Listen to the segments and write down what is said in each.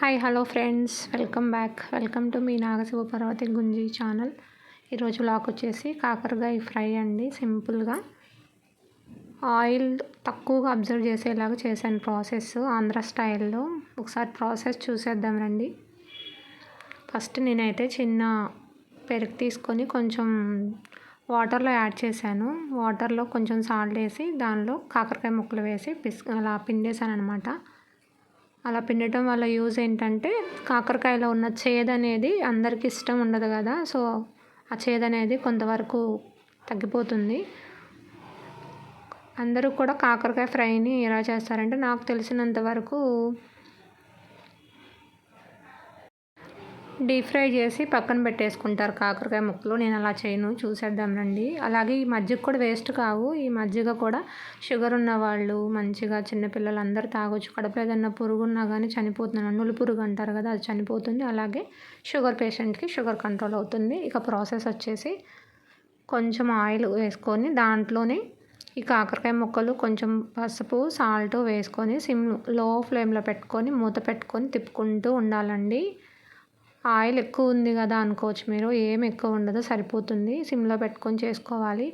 Hi hello friends welcome back welcome to me Nagashiva Parvathi Gunji channel ఈరోజు లాక్ వచ్చేసి కాకరకాయ ఫ్రై అండి. సింపుల్గా ఆయిల్ తక్కువగా అబ్జర్వ్ చేసేలాగా చేశాను ప్రాసెస్ ఆంధ్ర స్టైల్లో ఒకసారి ప్రాసెస్ చూసేద్దాం రండి. ఫస్ట్ నేనైతే చిన్న పెరుగు తీసుకొని కొంచెం వాటర్లో యాడ్ చేశాను. వాటర్లో కొంచెం సాల్ట్ వేసి దానిలో కాకరకాయ ముక్కలు వేసి పిస్ అలా పిండేశాను అనమాట అలా పిండటం వల్ల యూజ్ ఏంటంటే కాకరకాయలో ఉన్న చేదు అనేది అందరికి ఇష్టం ఉండదు కదా సో ఆ చేదు అనేది కొంతవరకు తగ్గిపోతుంది. అందరూ కూడా కాకరకాయ ఫ్రైని ఎలా చేస్తారంటే నాకు తెలిసినంత వరకు డీప్ ఫ్రై చేసి పక్కన పెట్టేసుకుంటారు కాకరకాయ ముక్కలు. నేను అలా చేయను. చూసేద్దాం రండి. అలాగే ఈ మజ్జిగ కూడా వేస్ట్ కావు. ఈ మజ్జిగ కూడా షుగర్ ఉన్న వాళ్ళు మంచిగా చిన్నపిల్లలు అందరూ తాగొచ్చు. కడుపులో ఏదన్నా పురుగు ఉన్నా కానీ చనిపోతుంది. నులు పురుగు అంటారు కదా అది చనిపోతుంది. అలాగే షుగర్ పేషెంట్కి షుగర్ కంట్రోల్ అవుతుంది. ఇక ప్రాసెస్ వచ్చేసి కొంచెం ఆయిల్ వేసుకొని దాంట్లోనే ఈ కాకరకాయ ముక్కలు కొంచెం పసుపు సాల్ట్ వేసుకొని సిమ్లో ఫ్లేమ్లో పెట్టుకొని మూత పెట్టుకొని తిప్పుకుంటూ ఉండాలండి. ఆయిల్ ఎక్కువ ఉంది కదా అనుకోవచ్చు మీరు ఏం ఎక్కువ ఉండదు సరిపోతుంది. సిమ్లో పెట్టుకొని చేసుకోవాలి.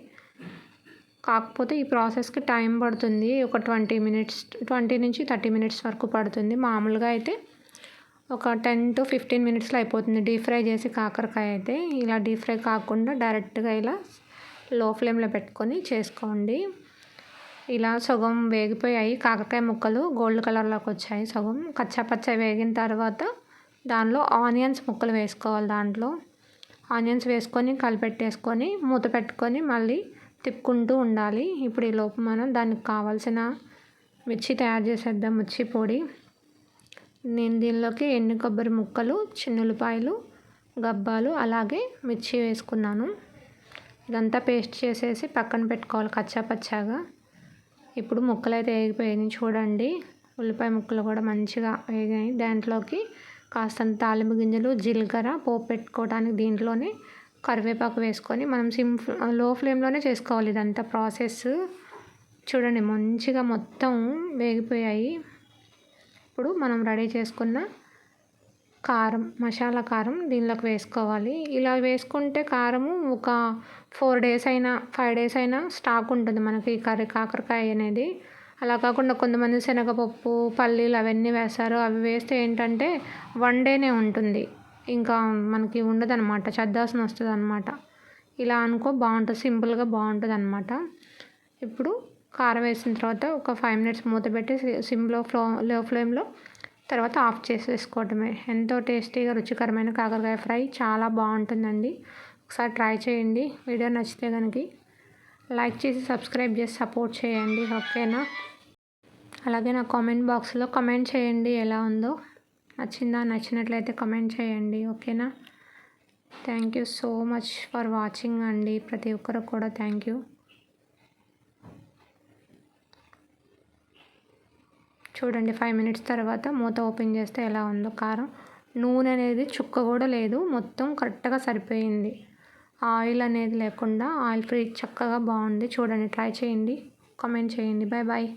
కాకపోతే ఈ ప్రాసెస్కి టైం పడుతుంది ఒక ట్వంటీ మినిట్స్ ట్వంటీ నుంచి థర్టీ మినిట్స్ వరకు పడుతుంది. మామూలుగా అయితే ఒక టెన్ టు ఫిఫ్టీన్ మినిట్స్లో అయిపోతుంది. డీప్ ఫ్రై చేసి కాకరకాయ అయితే. ఇలా డీప్ ఫ్రై కాకుండా డైరెక్ట్గా ఇలా లో ఫ్లేమ్లో పెట్టుకొని చేసుకోండి. ఇలా సగం వేగిపోయాయి. కాకరకాయ ముక్కలు గోల్డ్ కలర్లోకి వచ్చాయి సగం. కచ్చా పచ్చ వేగిన తర్వాత దానిలో ఆనియన్స్ ముక్కలు వేసుకోవాలి దాంట్లో. ఆనియన్స్ వేసుకొని కలిపెట్టేసుకొని మూత పెట్టుకొని మళ్ళీ తిప్పుకుంటూ ఉండాలి. ఇప్పుడు ఈ లోపు మనం దానికి కావాల్సిన మిర్చి తయారు చేసేద్దాం మిర్చి పొడి. నేను దీనిలోకి ఎండు కొబ్బరి ముక్కలు చిన్నులపాయలు గబ్బాలు అలాగే మిర్చి వేసుకున్నాను. ఇదంతా పేస్ట్ చేసేసి పక్కన పెట్టుకోవాలి కచ్చా పచ్చాగా ఇప్పుడు ముక్కలు అయితే వేగిపోయాయి చూడండి. ఉల్లిపాయ ముక్కలు కూడా మంచిగా వేగాయి. దాంట్లోకి కాస్తంత తాలింపు గింజలు జీలకర్ర పోపు పెట్టుకోవడానికి దీంట్లోనే కరివేపాకు వేసుకొని మనం సిమ్లో ఫ్లేమ్లోనే చేసుకోవాలి ఇదంతా ప్రాసెస్. చూడండి మంచిగా మొత్తం వేగిపోయాయి. ఇప్పుడు మనం రెడీ చేసుకున్న కారం మసాలా కారం దీనిలోకి వేసుకోవాలి. ఇలా వేసుకుంటే కారము ఒక ఫోర్ డేస్ అయినా ఫైవ్ డేస్ అయినా స్టాక్ ఉంటుంది మనకి కర్రీ కాకరకాయ అనేది. అలా కాకుండా కొంతమంది శనగపప్పు పల్లీలు అవన్నీ వేస్తారు అవి వేస్తే ఏంటంటే వన్ డేనే ఉంటుంది. ఇంకా మనకి ఉండదన్నమాట. చద్దాసన వస్తుంది అనమాట ఇలా అనుకో బాగుంటుంది. సింపుల్గా బాగుంటుంది అనమాట ఇప్పుడు కారం వేసిన తర్వాత ఒక ఫైవ్ మినిట్స్ మూత పెట్టి సిమ్లో ఫ్లో లో ఫ్లేమ్లో తర్వాత ఆఫ్ చేసేసుకోవటమే. ఎంతో టేస్టీగా రుచికరమైన కాకరకాయ ఫ్రై చాలా బాగుంటుందండి. ఒకసారి ట్రై చేయండి. వీడియో నచ్చితే కనుక లైక్ చేసి సబ్స్క్రైబ్ చేసి సపోర్ట్ చేయండి ఓకేనా? అలాగే నా కామెంట్ బాక్స్లో కమెంట్ చేయండి ఎలా ఉందో. నచ్చిందా నచ్చినట్లయితే కమెంట్ చేయండి ఓకేనా? Thank you so much for watching అండి ప్రతి ఒక్కరు కూడా థ్యాంక్ యూ. చూడండి ఫైవ్ మినిట్స్ తర్వాత మూత ఓపెన్ చేస్తే ఎలా ఉందో కారం. నూనె అనేది చుక్క కూడా లేదు మొత్తం కరెక్ట్గా సరిపోయింది. ఆయిల్ అనేది లేకుండా ఆయిల్ ఫ్రీ చక్కగా బాగుంది. చూడండి ట్రై చేయండి. కామెంట్ చేయండి. Bye bye